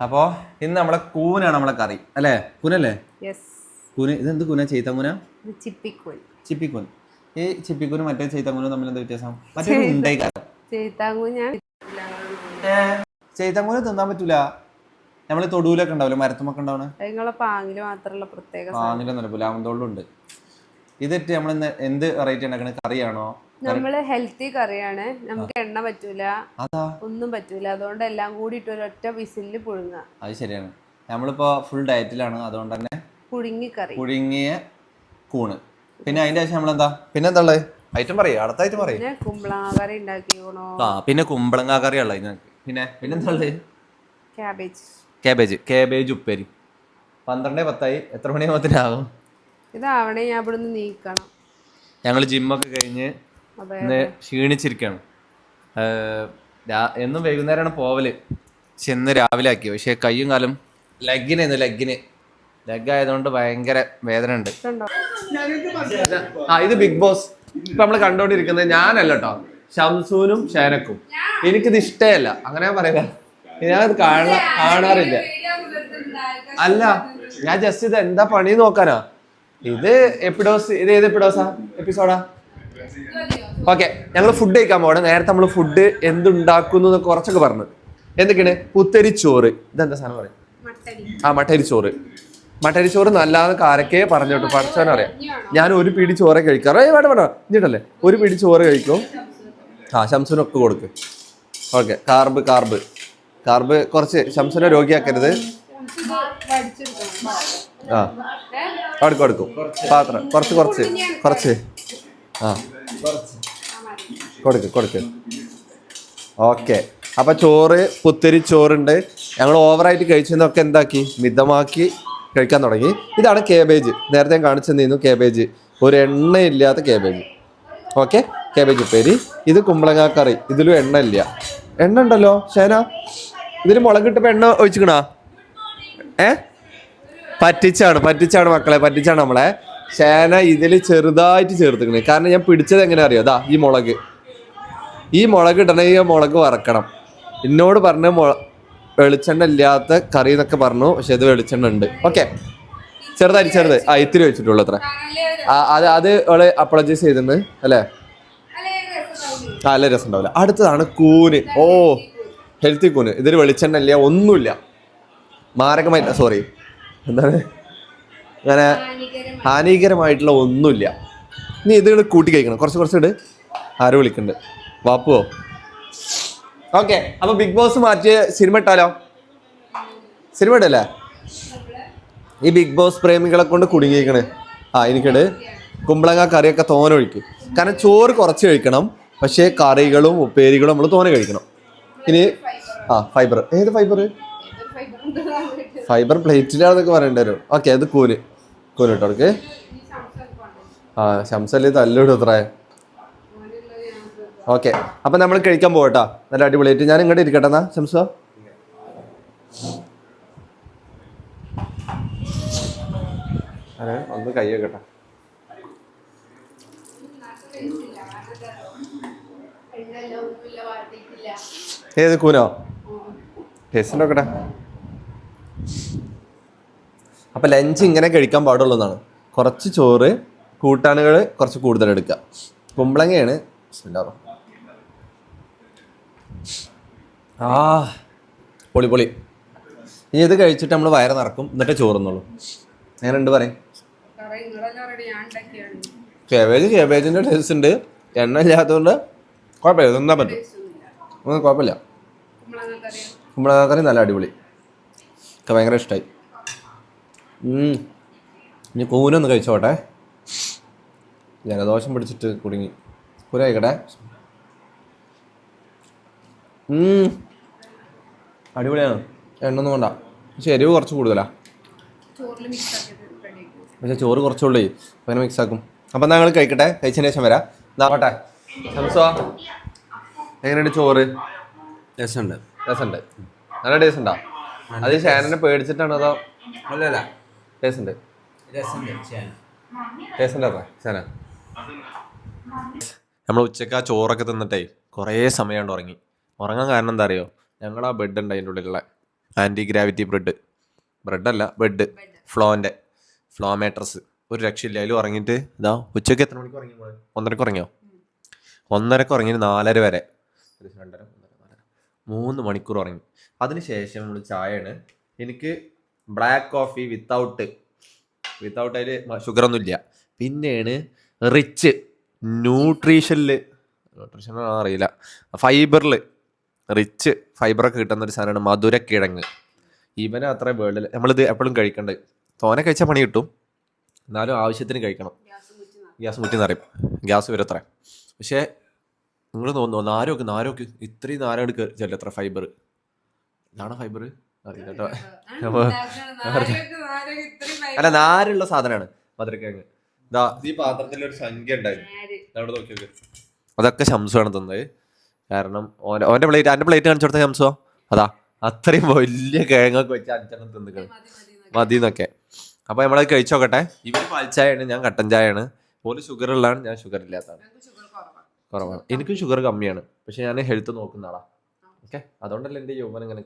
അപ്പോൾ ഇന്ന് നമ്മളെ കൂനാണ് നമ്മളെ കറി. അല്ലേ? കൂനല്ലേ? കൂന് ഇതെന്ത് കൂന? ചെയ്തങ്കൂന ഇത് ചിപ്പിക്കൂൻ. ചിപ്പിക്കൂൻ. ഈ ചിപ്പിക്കൂനും മറ്റേ ചെയ്തങ്കൂനും തമ്മിൽ എന്താ വ്യത്യാസം? മറ്റേ ഉണ്ടായി കാരം ചെയ്താങ്ങൂ ഞാൻ ചെയ്തങ്കൂന് തിന്നാൻ പറ്റൂല. നമ്മൾ തൊടുവിലൊക്കെ ഉണ്ടാവില്ല? മരത്തുമൊക്കെ ഉണ്ടാവണ? പാങ്ങിൽ മാത്രമല്ല പ്രത്യേക പാങ്ങിലൊന്നും പുലാമന്തോളിലുണ്ട് ഇതിട്ട് നമ്മൾ ഇന്ന് എന്ത് വെറൈറ്റി ഉണ്ടാക്കണ? കറിയാണോ? നമ്മൾ ഹെൽത്തി കറിയാണ്. നമുക്ക് എണ്ണ പറ്റൂല. ഒന്നും പറ്റൂല. അതുകൊണ്ട് എല്ലാം കൂടി ഇട്ട് ഒരൊറ്റ വിസിലിൽ പുഴുങ്ങുക അത് ശരിയാണ്. നമ്മളിപ്പോ ഫുൾ ഡയറ്റിലാണ് അതുകൊണ്ട് തന്നെ പുഴുങ്ങി കറി. പുഴുങ്ങിയ കൂണ്. പിന്നെ അതിന്റെ ശേഷം നമ്മളെന്താ? പിന്നെ എന്താ ഉള്ളത് ഐറ്റം പറയും. അടുത്ത ഐറ്റം പറയും. പിന്നെ കുമ്പളങ്ങ കറി ഉണ്ടാക്കിക്കണോ ആ പിന്നെ കുമ്പളങ്ങ കറി ഉള്ളത് പിന്നെ പിന്നെന്താ ഉള്ളത് ക്യാബേജ് കാബേജ് കാബേജ് ഉപ്പേരി. പന്ത്രണ്ടേ പത്തായി. എത്ര മണിയാകുമ്പോഴത്തേനാകും ഇതാവണേ ഞാൻ ഇവിടുന്ന് നീക്കണം. ഞങ്ങൾ ജിമ്മൊക്കെ കഴിഞ്ഞ് ക്ഷീണിച്ചിരിക്കണം. ഇന്ന് എന്നും വൈകുന്നേരമാണ് പോവൽ. പക്ഷെ ഇന്ന് രാവിലെ ആക്കി. പക്ഷെ കയ്യും കാലും ലെഗിന് ഇന്ന് ലെഗിന് ലെഗ് ആയതുകൊണ്ട് ഭയങ്കര വേദന ഉണ്ട്. ആ ഇത് ബിഗ് ബോസ്. ഇപ്പൊ നമ്മൾ കണ്ടോണ്ടിരിക്കുന്നത് ഞാനല്ല കേട്ടോ ഷംസൂനും ഷേനക്കും. എനിക്കിത് ഇഷ്ടയല്ല. അങ്ങനെ പറയാ ഞാനത് കാണാ കാണാറില്ല. അല്ല ഞാൻ ജസ്റ്റ് ഇത് എന്താ പണി നോക്കാനാ? ഇത് എപ്പിഡോസ് ഇത് ഏത് എപ്പിഡോസാ എപ്പിസോഡാ? ഓക്കെ ഞങ്ങൾ ഫുഡ് കഴിക്കാൻ പോകണം നേരത്തെ നമ്മൾ ഫുഡ് എന്തുണ്ടാക്കുന്നു കുറച്ചൊക്കെ പറഞ്ഞു. എന്തൊക്കെയാണ്? പുത്തരിച്ചോറ് ഇതെന്താ സാധനം പറയും? ആ മട്ടരിച്ചോറ് മട്ടരിച്ചോറ് മട്ടരി ചോറ് നല്ലാതെ കാരക്കേ പറഞ്ഞോട്ട്. പഠിച്ചവനറിയാം ഞാൻ ഒരു പിടി ചോറ് കഴിക്കാറ്. ഏ വേണ്ട വേണ്ട. ഇഞ്ഞിട്ടല്ലേ? ഒരു പിടി ചോറ് കഴിക്കും. ആ ശംസുനൊക്കെ കൊടുക്ക്. ഓക്കെ കാർബ് കാർബ് കാർബ് കുറച്ച് ശംസുനെ രോഗിയാക്കരുത്. ആ. അടുക്കും അടുക്കും. പാത്രം. കുറച്ച് കുറച്ച്. കുറച്ച്. ആ. കൊടുക്ക് കൊടുക്ക്. ഓക്കെ. അപ്പൊ ചോറ് പുത്തരി ചോറുണ്ട്. ഞങ്ങൾ ഓവറായിട്ട് കഴിച്ചതൊക്കെ എന്താക്കി? മിതമാക്കി കഴിക്കാൻ തുടങ്ങി. ഇതാണ് കേബേജ് നേരത്തെ കാണിച്ചു തന്നിരുന്നു കേബേജ് ഒരു എണ്ണയില്ലാത്ത കേബേജ് ഓക്കെ? കേബേജ് ഉപ്പേരി. ഇത് കുമ്പളങ്ങ കറി. ഇതിലും എണ്ണ ഇല്ല എണ്ണ ഉണ്ടല്ലോ ശേന ഇതിന് മുളകിട്ടപ്പോൾ എണ്ണ ഒഴിച്ചിക്കണാ? ഏ? പറ്റിച്ചാണ് പറ്റിച്ചാണ് മക്കളെ പറ്റിച്ചാണ് നമ്മളെ. ശേന ഇതിൽ ചെറുതായിട്ട് ചേർത്തിക്കണേ കാരണം ഞാൻ പിടിച്ചത് എങ്ങനെ അറിയോ അതാ ഈ മുളക്. ഈ മുളക് ഇടണമെങ്കിൽ മുളക് വറക്കണം. എന്നോട് പറഞ്ഞ മുള വെളിച്ചെണ്ണ ഇല്ലാത്ത കറി എന്നൊക്കെ പറഞ്ഞു. പക്ഷെ ഇത് വെളിച്ചെണ്ണ ഉണ്ട്. ഓക്കെ. ചെറുതായി ചെറുത്. ആ ഇത്തിരി വെച്ചിട്ടുള്ളൂ അത്ര. അത് അത് അവൾ അപ്പോളജൈസ് ചെയ്തിട്ടുണ്ട്. അല്ലേ? നല്ല രസം ഉണ്ടാവില്ല. അടുത്തതാണ് കൂന്. ഓ ഹെൽത്തി കൂന്. ഇതൊരു വെളിച്ചെണ്ണ ഇല്ല ഒന്നുമില്ല. മാരകമായിട്ട് സോറി എന്താണ്? അങ്ങനെ ഹാനികരമായിട്ടുള്ള ഒന്നുമില്ല. നീ ഇതുകൾ കൂട്ടി കഴിക്കണം. കുറച്ച് കുറച്ച് ഇട് ആരോ വിളിക്കുന്നുണ്ട്. വാപ്പുവോ? ഓക്കെ അപ്പൊ ബിഗ് ബോസ് മാറ്റി സിനിമ ഇട്ടാലോ? സിനിമ ഇട്ടല്ലേ ഈ ബിഗ് ബോസ് പ്രേമികളെ കൊണ്ട് കുടുങ്ങിയിരിക്കണ്. ആ എനിക്കിട് കുമ്പളങ്ങ കറിയൊക്കെ തോന ഒഴിക്കും. കാരണം ചോറ് കുറച്ച് കഴിക്കണം. പക്ഷേ കറികളും ഉപ്പേരികളും നമ്മൾ തോന കഴിക്കണം. ഇനി ആ ഫൈബർ. ഏത് ഫൈബർ? ഫൈബർ പ്ലേറ്റിലാണെന്നൊക്കെ പറയേണ്ടി വരും. ഓക്കെ അത് കൂൽ. കൂൽ കേട്ടോ അവർക്ക് ആ ശംസല്ലേ തല്ലിടും അത്ര. ഓക്കെ അപ്പം നമ്മൾ കഴിക്കാൻ പോകട്ടോ നല്ല അടിപൊളിയായിട്ട് ഞാൻ ഇങ്ങോട്ട് ഇരിക്കട്ടെ എന്നാ ശംസ? ഒന്ന് കൈ വെക്കട്ടെ. ഏത് കൂനോ? ടേസ്റ്റ് നോക്കട്ടെ. അപ്പൊ ലഞ്ച് ഇങ്ങനെ കഴിക്കാൻ പാടുള്ളൂ എന്നാണ് കുറച്ച് ചോറ് കൂട്ടാനുകൾ കുറച്ച് കൂടുതൽ എടുക്കുക. കുമ്പളങ്ങയാണ്. ആ പൊളി പൊളി. ഇനി ഇത് കഴിച്ചിട്ട് നമ്മൾ വയറ് നിറക്കും. എന്നിട്ട് ചോറുന്നുള്ളൂ. അങ്ങനെ ഉണ്ട് പറയും? കേബേജ് കേബേജിന്റെ ടേസ്റ്റ് ഉണ്ട്. എണ്ണ ഇല്ലാത്തതുകൊണ്ട് കുഴപ്പമില്ല. തിന്നാൻ പറ്റും? കുഴപ്പമില്ല. കുമ്പളങ്ങ നല്ല അടിപൊളി. ഒക്കെ ഭയങ്കര ഇഷ്ടമായി ഇനി കൂനൊന്ന് കഴിച്ചോട്ടെ. ജലദോഷം പിടിച്ചിട്ട് കുടുങ്ങി. കൂന കഴിക്കട്ടെ. ഉം. അടിപൊളിയാണ്. എണ്ണൊന്നും വേണ്ട. പക്ഷെ എരിവ് കുറച്ച് കൂടുതലാണ് പക്ഷെ ചോറ് കുറച്ചുള്ളേ. അങ്ങനെ മിക്സ് ആക്കും. അപ്പം ഞങ്ങൾ കഴിക്കട്ടെ. കഴിച്ചതിന് ശേഷം വരാം. നാട്ടെ സംസോ എങ്ങനെയുണ്ട് ചോറ്? രസമുണ്ട്. രസമുണ്ട്. നല്ല ടേസ്റ്റ് ഉണ്ടോ? അത് ഷാനനെ പേടിച്ചിട്ടാണ് അതോ? അല്ലല്ല. ടേസ്റ്റ് ഷാന. നമ്മൾ ഉച്ചയ്ക്ക് ആ ചോറൊക്കെ തിന്നിട്ടേ കുറേ സമയം കൊണ്ട് ഉറങ്ങി. ഉറങ്ങാൻ കാരണം എന്താ അറിയോ? ഞങ്ങൾ ആ ബെഡ് ഉണ്ട് അതിന്റെ ഉള്ളിലുള്ള. ആന്റി ഗ്രാവിറ്റി ബ്രെഡ് ബ്രെഡല്ല ബെഡ് ഫ്ലോന്റെ ഫ്ലോ മാട്രസ് ഒരു രക്ഷയില്ല. അതിൽ ഉറങ്ങിയിട്ട് ഇതാ ഉച്ചയ്ക്ക് എത്ര മണിക്ക് ഉറങ്ങി? ഒന്നരക്ക് ഉറങ്ങിയോ? ഒന്നരക്ക് ഉറങ്ങിയിട്ട് നാലര വരെ. ഒരു രണ്ടര മൂന്ന് മണിക്കൂർ ഉറങ്ങി. അതിനുശേഷം നമ്മൾ ചായയാണ്. എനിക്ക് ബ്ലാക്ക് കോഫി വിത്തൗട്ട് വിത്തൗട്ട് അതിൽ ഷുഗർ ഒന്നും ഇല്ല. പിന്നെയാണ് റിച്ച് ന്യൂട്രീഷനിൽ ന്യൂട്രീഷൻ അറിയില്ല. ഫൈബറിൽ റിച്ച് ഫൈബറൊക്കെ കിട്ടുന്ന ഒരു സാധനമാണ് മധുരക്കിഴങ്ങ്. ഇവന് അത്ര വേൾഡിൽ നമ്മളിത് എപ്പോഴും കഴിക്കേണ്ടത് തോനെ കഴിച്ചാൽ പണി കിട്ടും. എന്നാലും ആവശ്യത്തിന് കഴിക്കണം. ഗ്യാസ് മുറ്റി നിറയും. ഗ്യാസ് വരും അത്ര. പക്ഷേ നിങ്ങൾ തോന്നുന്നു നാരോക്ക് നാരോക്ക് ഇത്രയും നാരം എടുക്കുക ചെല്ലത്ര ഫൈബർ ഇതാണ് ഫൈബർ അറിയില്ല കേട്ടോ. അല്ല നാരുള്ള സാധനമാണ് മധുരക്കിഴങ്ങ്. ഇതാ ഈ പാത്രത്തിൽ ഒരു സംഖ്യ ഉണ്ടായിരുന്നു അതൊക്കെ ശംസുവാണ് തന്നത്. കാരണം ഓന്റെ ഓന്റെ പ്ലേറ്റ് എന്റെ പ്ലേറ്റ് കാണിച്ചു കൊടുത്ത ശംസോ അതാ അത്രയും വലിയ കിഴങ്ങൊക്കെ വെച്ച് അഞ്ചെണ്ണം തിന്നിക്കണം. മതി എന്നൊക്കെ. അപ്പോൾ നമ്മളത് കഴിച്ചു നോക്കട്ടെ. ഇവർ പാൽച്ചായാണ് ഞാൻ കട്ടൻ ചായയാണ്. ഓൽ ഷുഗർ ഉള്ളതാണ് ഞാൻ ഷുഗർ ഇല്ലാത്തതാണ്. കുറവാണ്. എനിക്കും ഷുഗർ കമ്മിയാണ്. പക്ഷെ ഞാൻ ഹെൽത്ത് നോക്കുന്ന ആളാ. ഓക്കെ? അതുകൊണ്ടല്ല എന്റെ യൗവനം ഇങ്ങനെ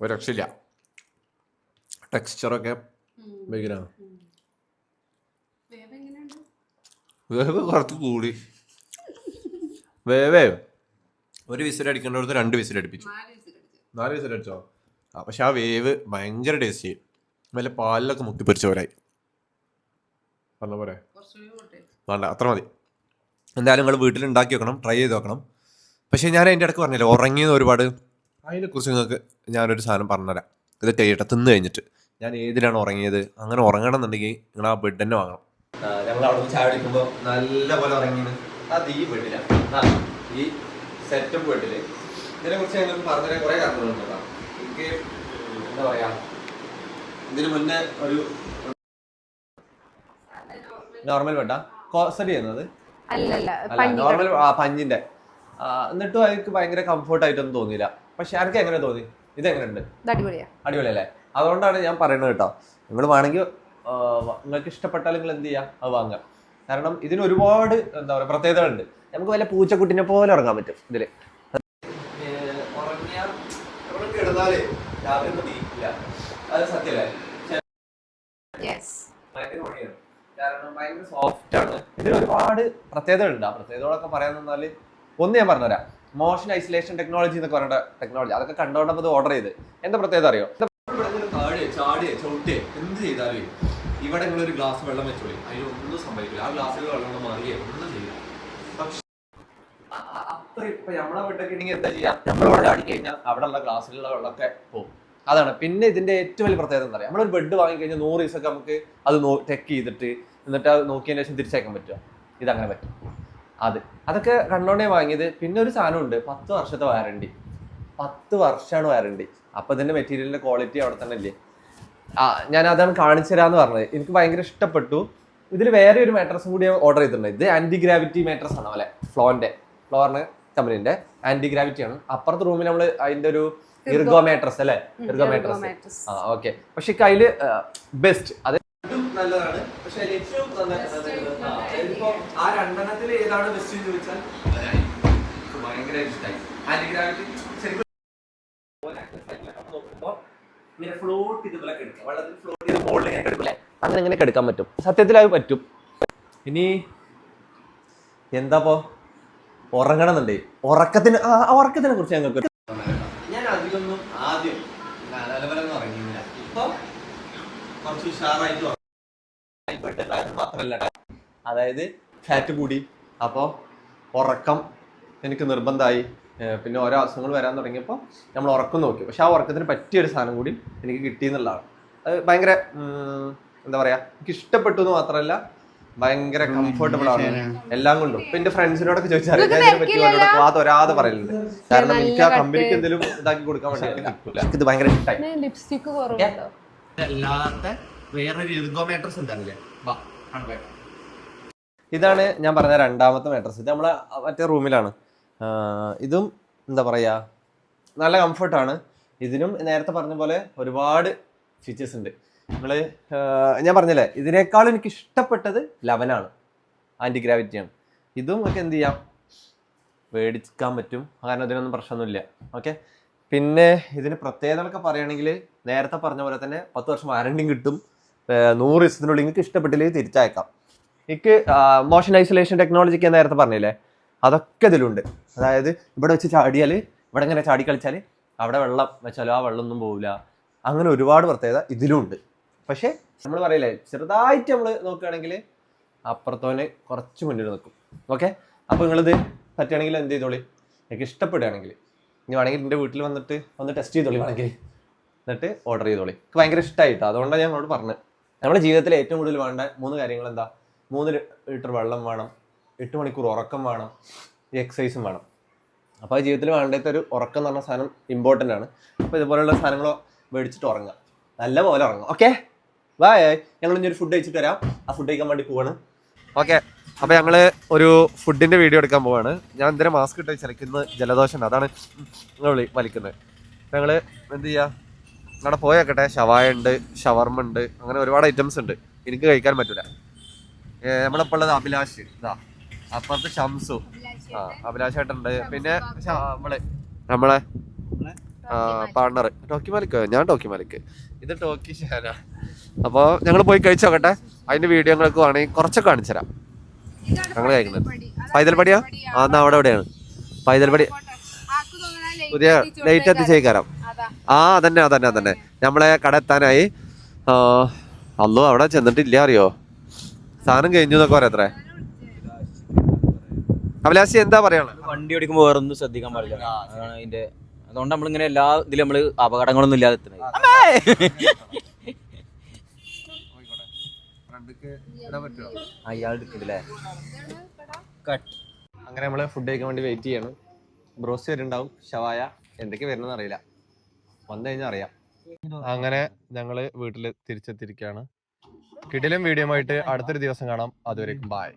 ഒരു രക്ഷയില്ല. ടെക്സ്ചറൊക്കെ ഭയങ്കരമാണ് വേവ് കുറച്ച് കൂടി. വേവേ? ഒരു വിസിൽ അടിക്കേണ്ടടുത്ത് രണ്ട് വിസിൽ അടിപ്പിച്ചു. നാല് വിസിൽ അടിച്ചോ. ആ പക്ഷെ ആ വേവ് ഭയങ്കര ടേസ്റ്റ്. ചെയ്യും വല്ല പാലിലൊക്കെ മുക്കി പൊരിച്ചവരായി. പറഞ്ഞ പോരെ വേണ്ട അത്ര മതി. എന്തായാലും നിങ്ങൾ വീട്ടിൽ ഉണ്ടാക്കി വെക്കണം ട്രൈ ചെയ്ത് വെക്കണം. പക്ഷേ ഞാൻ അതിന്റെ ഇടയ്ക്ക് പറഞ്ഞില്ല ഉറങ്ങിയെന്ന് ഒരുപാട്. അതിനെക്കുറിച്ച് നിങ്ങൾക്ക് ഞാനൊരു സാധനം പറഞ്ഞുതരാം. ഇത് കഴിയട്ടെ തിന്ന് കഴിഞ്ഞിട്ട്. ഞാൻ ഏതിലാണ് ഉറങ്ങിയത്? അങ്ങനെ ഉറങ്ങണം എന്നുണ്ടെങ്കിൽ നിങ്ങൾ ആ ബെഡ് തന്നെ വാങ്ങണം. ഞങ്ങൾ അവിടെ ചായ കുടിക്കുമ്പോൾ നല്ല പോലെ ഉറങ്ങിയത് അത് ഈ ബെഡിലാണ് ഈ സെറ്റപ്പ് ബെഡിൽ ഇതിനെ കുറിച്ച് ഞങ്ങൾക്ക് പറഞ്ഞുതരാൻ കുറേ കാര്യങ്ങളുണ്ട് എനിക്ക് എന്താ പറയാ ഇതിന് മുന്നേ ഒരു നോർമൽ വെട്ടാ. അല്ലല്ല അല്ല നോർമൽ പഞ്ഞിന്റെ. എന്നിട്ടും എനിക്ക് ഭയങ്കര കംഫർട്ട് ആയിട്ടൊന്നും തോന്നിയില്ല. പക്ഷെ എനിക്ക് എങ്ങനെ തോന്നി? ഇത് എങ്ങനെയുണ്ട് ഉണ്ട് അടിപൊളിയാ. അടിപൊളിയല്ലേ? അതുകൊണ്ടാണ് ഞാൻ പറയുന്നത് കേട്ടോ. നിങ്ങൾ വേണമെങ്കിൽ നിങ്ങൾക്ക് ഇഷ്ടപ്പെട്ടാൽ നിങ്ങൾ എന്ത് ചെയ്യുക അത് വാങ്ങുക കാരണം ഇതിന് ഒരുപാട് എന്താ പറയുക പ്രത്യേകതകളുണ്ട്. നമുക്ക് വല്ല പൂച്ചക്കുട്ടിനെ പോലെ ഉറങ്ങാൻ പറ്റും ഇതിൽ ഇതിൽ അത് സത്യല്ലേ? കാരണം സോഫ്റ്റ് ആണ്. ഇതിന് ഒരുപാട് പ്രത്യേകതകളുണ്ട്. ആ പ്രത്യേകതകളൊക്കെ പറയാൻ നിന്നാൽ ഒന്ന് ഞാൻ പറഞ്ഞുതരാം. മോഷൻ ഐസൊലേഷൻ ടെക്നോളജി എന്നൊക്കെ പറയുന്ന ടെക്നോളജി അതൊക്കെ കണ്ടുകൊണ്ടപ്പോൾ ഓർഡർ ചെയ്ത്. എന്താ പ്രത്യേകത അറിയോ? ചാടിയെ ചവിട്ടിയെ എന്ത് ചെയ്താലും ഇവിടെ നിങ്ങൾ ഒരു ഗ്ലാസ് വെള്ളം വെച്ചോളി. അതിനൊന്നും സംഭവിക്കില്ല. ആ ഗ്ലാസ്സിൽ വെള്ളം മാറിയേ ഒന്നും ചെയ്യില്ല. പക്ഷെ അത്ര ഇപ്പൊ നമ്മളെ വീട്ടൊക്കെ ഉണ്ടെങ്കിൽ എന്താ ചെയ്യാ? നമ്മളിവിടെ കഴിഞ്ഞാൽ അവിടെ ഉള്ള ഗ്ലാസ്സിലുള്ള വെള്ളമൊക്കെ പോകും. അതാണ്. പിന്നെ ഇതിന്റെ ഏറ്റവും വലിയ പ്രത്യേകത എന്താ പറയുക നമ്മളൊരു ബെഡ് വാങ്ങിക്കഴിഞ്ഞാൽ നൂറ് ദിവസമൊക്കെ നമുക്ക് അത് ചെക്ക് ചെയ്തിട്ട് എന്നിട്ട് അത് നോക്കിയതിന് ശേഷം തിരിച്ചയക്കാൻ പറ്റുക ഇതങ്ങനെ പറ്റും. അത്. അതൊക്കെ കണ്ണോണ്ടേ വാങ്ങിയത്. പിന്നെ ഒരു സാധനമുണ്ട്. പത്ത് വർഷത്തെ വാറണ്ടി പത്ത് വർഷമാണ് വാറണ്ടി അപ്പം ഇതിന്റെ മെറ്റീരിയലിന്റെ ക്വാളിറ്റി അവിടെ തന്നെ ഇല്ലേ? ആ ഞാൻ അതാണ് കാണിച്ചു തരാമെന്ന് പറഞ്ഞത്. എനിക്ക് ഭയങ്കര ഇഷ്ടപ്പെട്ടു. ഇതിൽ വേറെ ഒരു മാട്രസ് കൂടി ഓർഡർ ചെയ്തിട്ടുണ്ട്. ഇത് ആന്റി ഗ്രാവിറ്റി മാട്രസ് ആണ് അല്ലെ? ഫ്ലോറിന്റെ ഫ്ലോറിന് കമ്പനീന്റെ ആന്റി ഗ്രാവിറ്റി ആണ്. അപ്പുറത്തെ റൂമിൽ നമ്മൾ അതിന്റെ ഒരു ഇർഗോ മാട്രസ് അല്ലേ? ഇർഗോ മാട്രസ് ആ ഓക്കെ പക്ഷെ കയ്യിൽ ബെസ്റ്റ് അത് നല്ലതാണ്. പക്ഷെ അതിൽ ഏറ്റവും നല്ല- ആ, രണ്ടെണ്ണത്തിൽ ഏതാണ് ബെസ്റ്റ് എന്ന് ചോദിച്ചാൽ? അതായി. എനിക്ക് ഭയങ്കര ഇഷ്ടമായി ആന്റി ഗ്രാവിറ്റി ശരിക്കും നോക്കുമ്പോ ഇങ്ങനെ ഫ്ലോട്ട് ഇതുപോലെ കിടക്കാം വെള്ളത്തിൽ ഫ്ലോട്ട് ചെയ്ത് മുകളിൽ ഇങ്ങനെ കിടക്കില്ലേ അങ്ങനെ എടുക്കാൻ കിടക്കാൻ പറ്റും. സത്യത്തിൽ അത് പറ്റും. ഇനി എന്താപ്പോ ഉറങ്ങണമെന്നുണ്ട്. ഉറക്കത്തിന് ആ ഉറക്കത്തിനെ കുറിച്ച് ഞങ്ങൾക്ക് ഞാൻ അതിലൊന്നും ആദ്യം നിലവരെന്ന് ഉറങ്ങിയില്ല. ഇപ്പൊ കുറച്ച് ഉഷാറായിട്ട് മാത്രല്ല അതായത് ഫാറ്റ് കൂടി. അപ്പോൾ ഉറക്കം എനിക്ക് നിർബന്ധമായി. പിന്നെ ഓരോ അസുഖങ്ങൾ വരാൻ തുടങ്ങിയപ്പോൾ നമ്മൾ ഉറക്കം നോക്കി. പക്ഷെ ആ ഉറക്കത്തിന് പറ്റിയൊരു സാധനം കൂടി എനിക്ക് കിട്ടി എന്നുള്ളതാണ്. അത് ഭയങ്കര എന്താ പറയാ എനിക്ക് ഇഷ്ടപ്പെട്ടു എന്ന് മാത്രമല്ല ഭയങ്കര കംഫർട്ടബിൾ ആണ്. എല്ലാം കൊണ്ടും. ഇപ്പൊ എന്റെ ഫ്രണ്ട്സിനോടൊക്കെ ചോദിച്ചാൽ വാ തൊരാതെ പറയലുണ്ട്. കാരണം എനിക്ക് ആ കമ്പനിക്ക് എന്തെങ്കിലും ഇതാക്കി കൊടുക്കാൻ വേണ്ടി ഇത് ഭയങ്കര ഇഷ്ടമായി ലിപ്സ്റ്റിക് അല്ലാതെ അല്ലാത്ത വേറൊരു ഇർഗോമേട്രസ് ഉണ്ടാവില്ലേ ഇതാണ് ഞാൻ പറഞ്ഞ രണ്ടാമത്തെ മാട്രസ് ഇത് നമ്മളെ മറ്റേ റൂമിലാണ്. ഇതും എന്താ പറയുക നല്ല കംഫർട്ടാണ് ഇതിനും നേരത്തെ പറഞ്ഞ പോലെ ഒരുപാട് ഫീച്ചേഴ്സ് ഉണ്ട്. നമ്മൾ ഞാൻ പറഞ്ഞില്ലേ ഇതിനേക്കാൾ എനിക്ക് ഇഷ്ടപ്പെട്ടത് ലെവനാണ് ആന്റി ഗ്രാവിറ്റിയാണ് ഇതും ഒക്കെ എന്ത് ചെയ്യാം? മേടിക്കാൻ പറ്റും. കാരണം അതിനൊന്നും പ്രശ്നമൊന്നുമില്ല. ഓക്കെ പിന്നെ ഇതിന് പ്രത്യേകതകളൊക്കെ പറയുകയാണെങ്കിൽ നേരത്തെ പറഞ്ഞ പോലെ തന്നെ പത്ത് വർഷം വാരണ്ടിയും കിട്ടും. നൂറ് ദിവസത്തിനുള്ളിൽ നിങ്ങൾക്ക് ഇഷ്ടപ്പെട്ടില്ലെങ്കിൽ തിരിച്ചയക്കാം. എനിക്ക് മോഷൻ ഐസൊലേഷൻ ടെക്നോളജിക്ക് ഞാൻ നേരത്തെ പറഞ്ഞില്ലേ? അതൊക്കെ ഇതിലുണ്ട്. അതായത് ഇവിടെ വെച്ച് ചാടിയാൽ ഇവിടെ ഇങ്ങനെ ചാടി കളിച്ചാൽ അവിടെ വെള്ളം വെച്ചാലോ ആ വെള്ളമൊന്നും പോവില്ല. അങ്ങനെ ഒരുപാട് പ്രത്യേകത ഇതിലും ഉണ്ട് പക്ഷേ നമ്മൾ പറയില്ലേ ചെറുതായിട്ട് നമ്മൾ നോക്കുകയാണെങ്കിൽ അപ്പുറത്തോന് കുറച്ച് മുന്നിൽ നിൽക്കും. ഓക്കെ? അപ്പോൾ നിങ്ങളിത് പറ്റുകയാണെങ്കിൽ എന്ത് ചെയ്തോളി? എനിക്ക് ഇഷ്ടപ്പെടുകയാണെങ്കിൽ ഇനി വേണമെങ്കിൽ എന്റെ വീട്ടിൽ വന്നിട്ട് ഒന്ന് ടെസ്റ്റ് ചെയ്തോളി വേണമെങ്കിൽ. എന്നിട്ട് ഓർഡർ ചെയ്തോളി. എനിക്ക് ഭയങ്കര ഇഷ്ടമായിട്ടോ അതുകൊണ്ടാണ് ഞാൻ നിങ്ങളോട് പറഞ്ഞത്. നമ്മുടെ ജീവിതത്തിൽ ഏറ്റവും കൂടുതൽ വേണ്ട മൂന്ന് കാര്യങ്ങൾ എന്താ മൂന്ന് ലിറ്റർ വെള്ളം വേണം എട്ട് മണിക്കൂർ ഉറക്കം വേണം എക്സസൈസും വേണം. അപ്പോൾ ആ ജീവിതത്തിൽ വേണ്ടത്തെ ഒരു ഉറക്കം എന്ന് പറഞ്ഞ സാധനം ഇമ്പോർട്ടന്റ് ആണ്. അപ്പോൾ ഇതുപോലെയുള്ള സാധനങ്ങൾ മേടിച്ചിട്ട് ഉറങ്ങുക. നല്ല പോലെ ഉറങ്ങും ഓക്കെ ബായ് ഞങ്ങൾ ഇനി ഒരു ഫുഡ് കഴിച്ചിട്ട് വരാം. ആ ഫുഡ് കഴിക്കാൻ വേണ്ടി പോവാണ്. ഓക്കെ അപ്പോൾ ഞങ്ങൾ ഒരു ഫുഡിന്റെ വീഡിയോ എടുക്കാൻ പോവാണ്. ഞാൻ എന്തിനാ മാസ്ക് ഇട്ട് ചിലക്കുന്ന ജലദോഷം അതാണ് വിളി വലിക്കുന്നത്. ഞങ്ങൾ എന്ത് ചെയ്യുക അവിടെ പോയേക്കട്ടെ. ഷവായ ഉണ്ട് ഷവർമ ഉണ്ട് അങ്ങനെ ഒരുപാട് ഐറ്റംസ് ഉണ്ട്. എനിക്ക് കഴിക്കാൻ പറ്റില്ല നമ്മളിപ്പോൾ ഉള്ളത് അഭിലാഷ്. ഇതാ. അപ്പുറത്ത് ഷംസു. ആ അഭിലാഷ് ഏട്ടനുണ്ട് പിന്നെ നമ്മൾ നമ്മളെ പാർട്ണർ ടോക്കി മാലിക്ക് ഞാൻ ടോക്കി മാലിക്ക് ഇത് ടോക്കി ഷാന. അപ്പോൾ ഞങ്ങൾ പോയി കഴിച്ചു നോക്കട്ടെ. അതിന്റെ വീഡിയോ ഞങ്ങൾക്ക് വേണമെങ്കിൽ കുറച്ചൊക്കെ കാണിച്ചു തരാം. ഞങ്ങൾ കഴിക്കുന്നത്. പൈതൽപടിയാ? ആ എന്നാ അവിടെ എവിടെയാണ് പൈതൽപടി. പുതിയ ലൈറ്റ് എത്തിച്ചേക്കാരം. ആ അതന്നെ അതന്നെ അതന്നെ. നമ്മളെ കട എത്താനായി അല്ലോ അവിടെ ചെന്നിട്ടില്ല അറിയോ? സാധനം കഴിഞ്ഞു എന്നൊക്കെ പറയാത്രേ അഭിലാഷി എന്താ പറയണ വണ്ടി ഓടിക്കുമ്പോൾ വേറെ ഒന്നും ശ്രദ്ധിക്കാൻ പാടില്ല. അതാണ് അതിന്റെ അതുകൊണ്ട് നമ്മളിങ്ങനെ എല്ലാ ഇതിലും നമ്മൾ അപകടങ്ങളൊന്നും ഇല്ലാതെ എത്തുന്നത്. അയാൾ കട്ട്. അങ്ങനെ നമ്മൾ ഫുഡ് കഴിക്കാൻ വേണ്ടി വെയിറ്റ് ചെയ്യണം. ബ്രോസ് വരുന്നുണ്ടാവും. ഷവായ എന്തൊക്കെ വരുന്നെന്ന് അറിയില്ല. വന്നു കഴിഞ്ഞാൽ അറിയാം അങ്ങനെ ഞങ്ങൾ വീട്ടിൽ തിരിച്ചെത്തിയിരിക്കുകയാണ് കിടിലും വീഡിയോ ആയിട്ട് അടുത്തൊരു ദിവസം കാണാം. അതുവരെ ബായ്